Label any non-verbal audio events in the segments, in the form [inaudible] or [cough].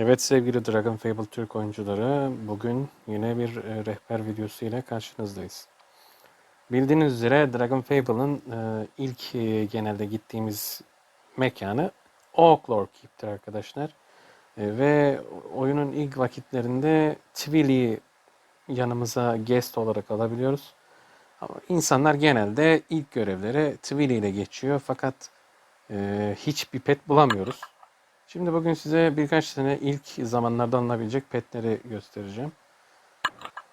Evet sevgili Dragon Fable Türk oyuncuları, bugün yine bir e, rehber videosu ile karşınızdayız. Bildiğiniz üzere Dragon Fable'ın e, ilk e, genelde gittiğimiz mekanı Oaklor Keep'tir arkadaşlar. Ve oyunun ilk vakitlerinde Twilly'yi yanımıza guest olarak alabiliyoruz. Ama insanlar genelde ilk görevlere Twilly ile geçiyor fakat hiçbir pet bulamıyoruz. Şimdi bugün size birkaç tane ilk zamanlarda alınabilecek petleri göstereceğim.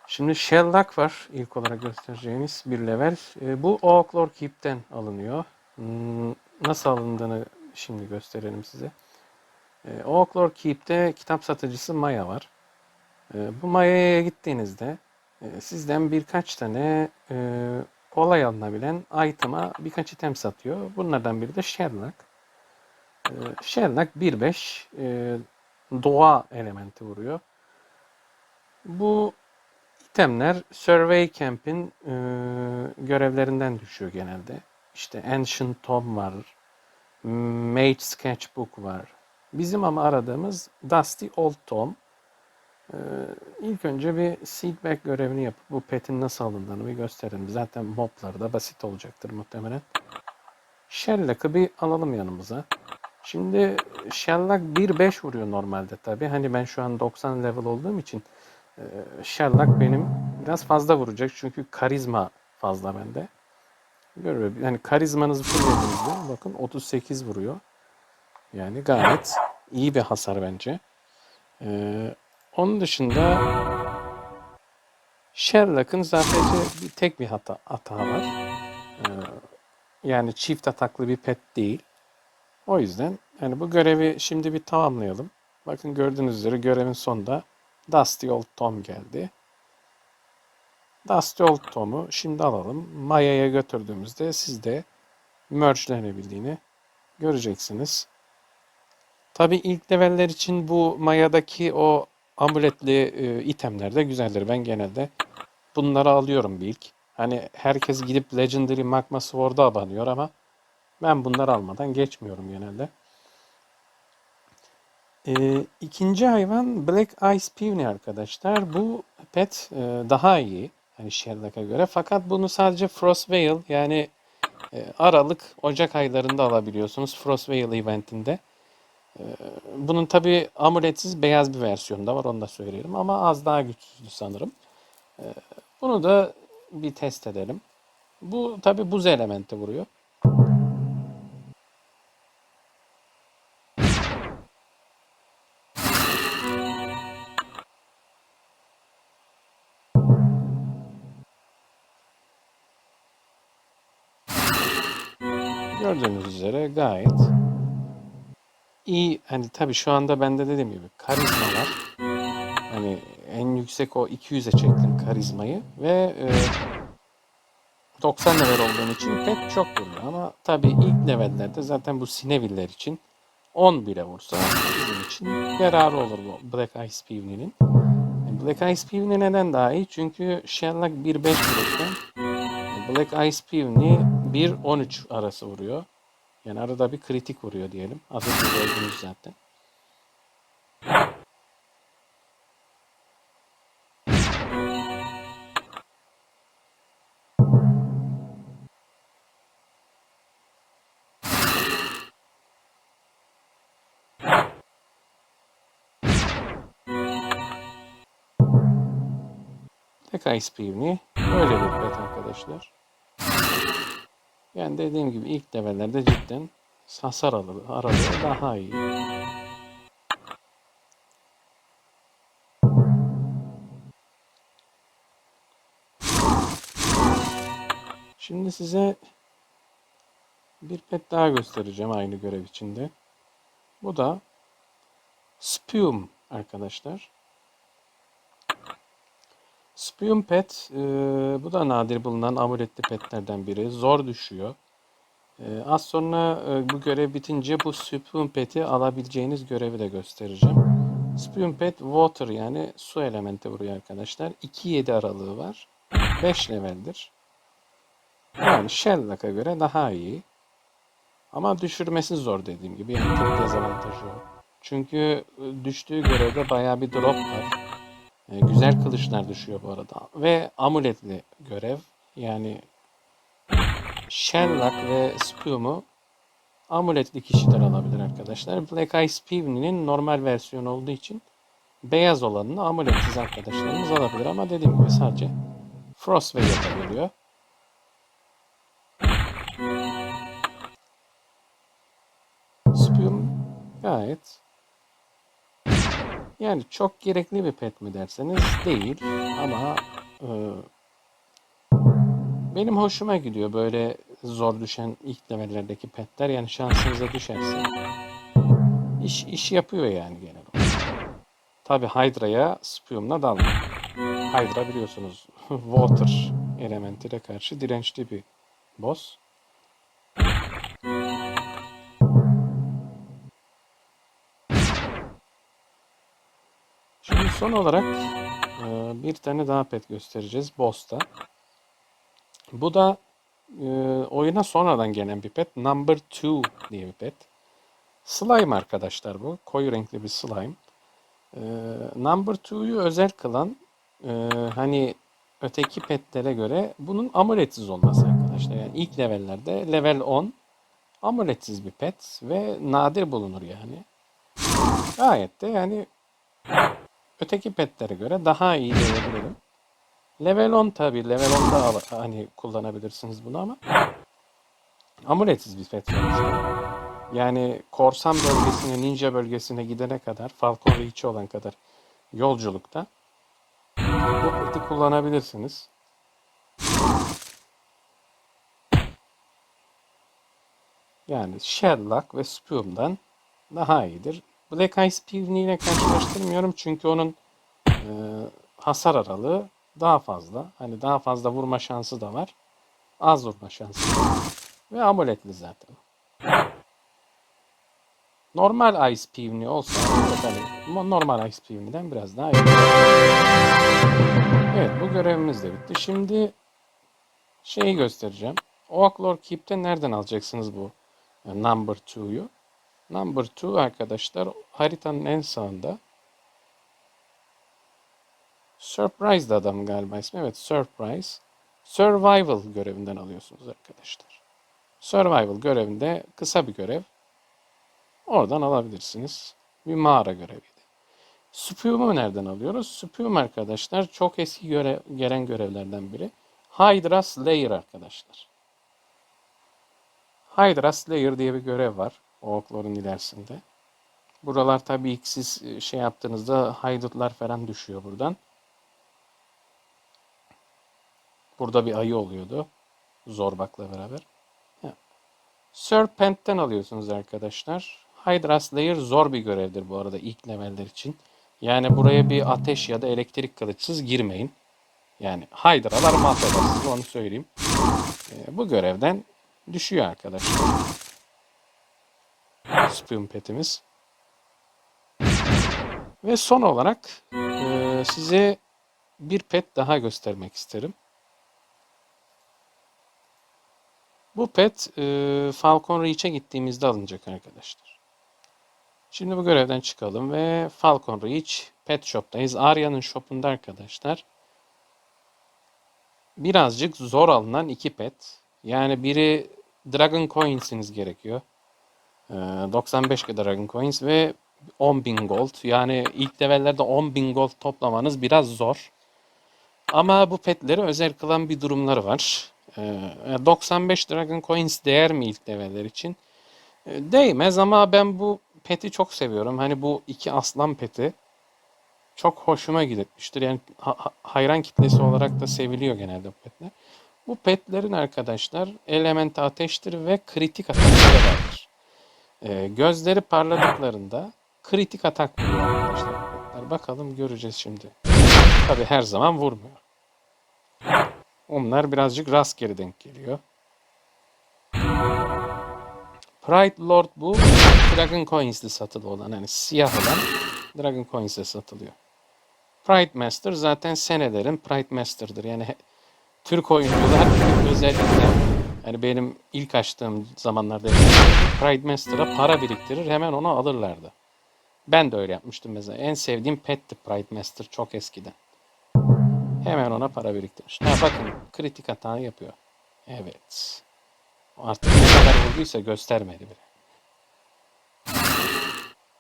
Şimdi Shelllock var ilk olarak göstereceğiniz bir level. E, bu Oaklor Keep'ten alınıyor. Hmm, Nasıl alındığını şimdi gösterelim size. E, Oaklor Keep'te kitap satıcısı Maya var. E, bu Maya'ya gittiğinizde sizden birkaç tane kolay alınabilen item'a birkaç item satıyor. Bunlardan biri de Shelllock. Ee, Sherlock 1.5 e, doğa elementi vuruyor. Bu itemler Survey Camp'in e, görevlerinden düşüyor genelde. İşte Ancient Tom var. Mage Sketchbook var. Bizim ama aradığımız Dusty Old Tom. Ee, ilk önce bir seedback görevini yapıp bu petin nasıl alındığını bir gösterelim. Zaten mobları da basit olacaktır muhtemelen. Sherlock'ı bir alalım yanımıza. Şimdi Sherlock 1.5 vuruyor normalde tabi. Hani ben şu an 90 level olduğum için e, Sherlock benim biraz fazla vuracak. Çünkü karizma fazla bende. Görüyor. Yani karizmanızı fullediğinizde bakın 38 vuruyor. Yani gayet iyi bir hasar bence. Ee, onun dışında Sherlock'ın sadece bir tek bir hata, hata var. Ee, yani çift ataklı bir pet değil. O yüzden yani bu görevi şimdi bir tamamlayalım. Bakın gördüğünüz üzere görevin sonunda Dusty Old Tom geldi. Dusty Old Tom'u şimdi alalım. Maya'ya götürdüğümüzde siz de merge'lenebildiğini göreceksiniz. Tabi ilk leveller için bu Maya'daki o amuletli e, itemler de güzeldir. Ben genelde bunları alıyorum bir ilk. Hani herkes gidip Legendary Magma Sword'a abanıyor ama ben bunları almadan geçmiyorum genelde. Ee, ikinci hayvan Black Ice Peony arkadaşlar. Bu pet e, daha iyi. Hani Sherlock'a göre. Fakat bunu sadece Frostvale yani e, Aralık, Ocak aylarında alabiliyorsunuz. Frostvale eventinde. E, bunun tabi amuletsiz beyaz bir versiyonu da var. Onu da söyleyelim. Ama az daha güçsüzdü sanırım. E, bunu da bir test edelim. Bu tabi buz elementi vuruyor. Gördüğünüz üzere gayet iyi. Hani tabii şu anda bende dediğim gibi karizma var. Hani en yüksek o 200'e çektim karizmayı ve e, 90 level olduğum için pek çok vuruyor ama tabii ilk levellerde zaten bu Sineviller için 10 bile vursa bizim için yararı olur bu Black Ice Peony'nin. Black Ice Peony neden daha iyi? Çünkü Sherlock 1.5 vururken Black Ice Peony 1-13 arası vuruyor. Yani arada bir kritik vuruyor diyelim. Az önce gördünüz zaten. Ice Peony böyle bir pet arkadaşlar. Yani dediğim gibi ilk levellerde cidden hasar aralığı, aralığı daha iyi. Şimdi size bir pet daha göstereceğim aynı görev içinde. Bu da Spume arkadaşlar. Spume Pet, e, bu da nadir bulunan amuletli petlerden biri. Zor düşüyor. E, az sonra e, bu görev bitince bu Spume Pet'i alabileceğiniz görevi de göstereceğim. Spume Pet Water yani su elementi vuruyor arkadaşlar. 2-7 aralığı var. 5 leveldir. Yani Sherlock'a göre daha iyi. Ama düşürmesi zor dediğim gibi. Yani tek dezavantajı o. Çünkü e, düştüğü görevde bayağı bir drop var. E, güzel kılıçlar düşüyor bu arada. Ve amuletli görev. Yani Sherlock ve Spum'u amuletli kişiler alabilir arkadaşlar. Black Eyes Peony'nin normal versiyonu olduğu için beyaz olanını amuletsiz arkadaşlarımız alabilir. Ama dediğim gibi sadece Frostwave yapabiliyor. Spum gayet yani çok gerekli bir pet mi derseniz değil ama e, benim hoşuma gidiyor böyle zor düşen ilk levellerdeki petler yani şansınıza düşerse iş iş yapıyor yani genel olarak. Tabi Hydra'ya Spum'la dalmayın. Hydra biliyorsunuz [laughs] Water elementine karşı dirençli bir boss. Son olarak e, bir tane daha pet göstereceğiz Boss'ta. Bu da e, oyuna sonradan gelen bir pet. Number 2 diye bir pet. Slime arkadaşlar bu. Koyu renkli bir slime. E, Number 2'yu özel kılan hani öteki petlere göre bunun amuletsiz olması arkadaşlar. Yani ilk levellerde level 10 amuletsiz bir pet ve nadir bulunur yani. Gayet de yani öteki petlere göre daha iyi diyebilirim. Level 10 tabi. Level 10'da al, hani kullanabilirsiniz bunu ama amuletsiz bir pet. Yani korsan bölgesine, ninja bölgesine gidene kadar, Falcon Reach'i olan kadar yolculukta bu peti kullanabilirsiniz. Yani Sherlock ve Spum'dan daha iyidir. Black Eyes Peony ile karşılaştırmıyorum çünkü onun e, hasar aralığı daha fazla. Hani daha fazla vurma şansı da var. Az vurma şansı var. Ve amuletli zaten. Normal Ice Peony olsa hani normal Ice Peony'den biraz daha iyi. Evet bu görevimiz de bitti. Şimdi şeyi göstereceğim. Oaklor Keep'te nereden alacaksınız bu e, number 2'yu? Number 2 arkadaşlar haritanın en sağında. Surprise da adam galiba ismi. Evet Surprise. Survival görevinden alıyorsunuz arkadaşlar. Survival görevinde kısa bir görev. Oradan alabilirsiniz. Bir mağara göreviydi. Spum'u nereden alıyoruz? Spum arkadaşlar çok eski göre, gelen görevlerden biri. Hydra Slayer arkadaşlar. Hydra Slayer diye bir görev var. O okların ilerisinde. Buralar tabii ilk siz e, şey yaptığınızda haydutlar falan düşüyor buradan. Burada bir ayı oluyordu. Zorbak'la beraber. Serpent'ten alıyorsunuz arkadaşlar. Hydra Slayer zor bir görevdir bu arada ilk leveller için. Yani buraya bir ateş ya da elektrik kılıçsız girmeyin. Yani Hydra'lar mahveder size onu söyleyeyim. Ee, bu görevden düşüyor arkadaşlar. Spoon petimiz. Ve son olarak e, size bir pet daha göstermek isterim. Bu pet e, Falcon Reach'e gittiğimizde alınacak arkadaşlar. Şimdi bu görevden çıkalım ve Falcon Reach Pet Shop'tayız. Arya'nın shop'unda arkadaşlar. Birazcık zor alınan iki pet. Yani biri Dragon Coins'iniz gerekiyor. 95 ee, Dragon Coins ve 10.000 Gold. Yani ilk levellerde 10.000 Gold toplamanız biraz zor. Ama bu petleri özel kılan bir durumları var. 95 ee, Dragon Coins değer mi ilk leveller için? Ee, değmez ama ben bu peti çok seviyorum. Hani bu iki aslan peti çok hoşuma gitmiştir. Yani hayran kitlesi olarak da seviliyor genelde bu petler. Bu petlerin arkadaşlar element ateştir ve kritik atakları vardır. E, gözleri parladıklarında kritik atak vuruyor arkadaşlar. Bakalım göreceğiz şimdi. Tabi her zaman vurmuyor. Onlar birazcık rastgele denk geliyor. Pride Lord bu Dragon Coins'li satılı olan hani siyah olan Dragon Coins'le satılıyor. Pride Master zaten senelerin Pride Master'dır. Yani Türk oyuncular [laughs] özellikle yani benim ilk açtığım zamanlarda Pride Master'a para biriktirir hemen onu alırlardı. Ben de öyle yapmıştım mesela. En sevdiğim petti Pride Master çok eskiden. Hemen ona para biriktirmiş. Ha bakın kritik hata yapıyor. Evet. Artık ne kadar vurduysa göstermedi bile.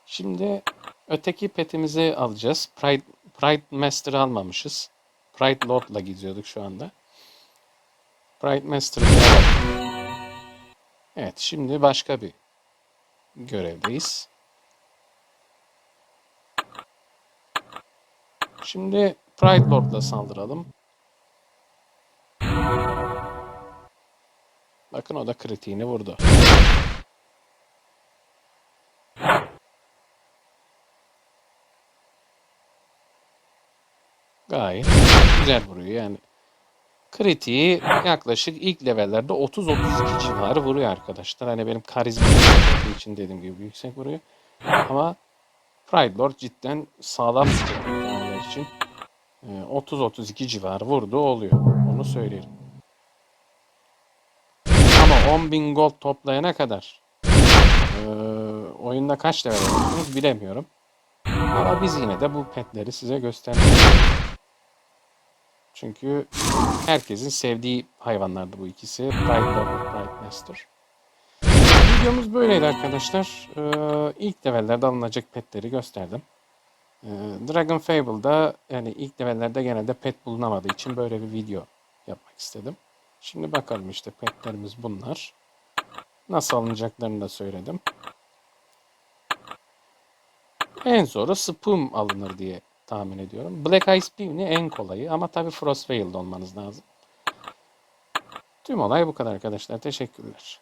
Şimdi öteki petimizi alacağız. Pride, Pride Master'ı almamışız. Pride Lord'la gidiyorduk şu anda. Master'ı alalım. Evet şimdi başka bir görevdeyiz. Şimdi Pride Lord'la saldıralım. Bakın o da kritiğini vurdu. Gayet güzel vuruyor yani. Kritiği yaklaşık ilk levellerde 30-32 civarı vuruyor arkadaşlar. Hani benim karizma için dediğim gibi yüksek vuruyor. Ama Pride Lord cidden sağlam bir için. Ee, 30-32 civarı vurduğu oluyor. Onu söyleyelim. Ama 10.000 gold toplayana kadar ee, oyunda kaç level olursunuz bilemiyorum. Ama biz yine de bu petleri size göstereceğiz. Çünkü herkesin sevdiği hayvanlardı bu ikisi. Pride ve Pride Master. Videomuz böyleydi arkadaşlar. Ee, ilk levellerde alınacak petleri gösterdim. Ee, Dragon Fable'da yani ilk levellerde genelde pet bulunamadığı için böyle bir video yapmak istedim. Şimdi bakalım işte petlerimiz bunlar. Nasıl alınacaklarını da söyledim. En zoru Spoon alınır diye tahmin ediyorum. Black Ice Beam'li en kolayı ama tabii Frostveil'de olmanız lazım. Tüm olay bu kadar arkadaşlar. Teşekkürler.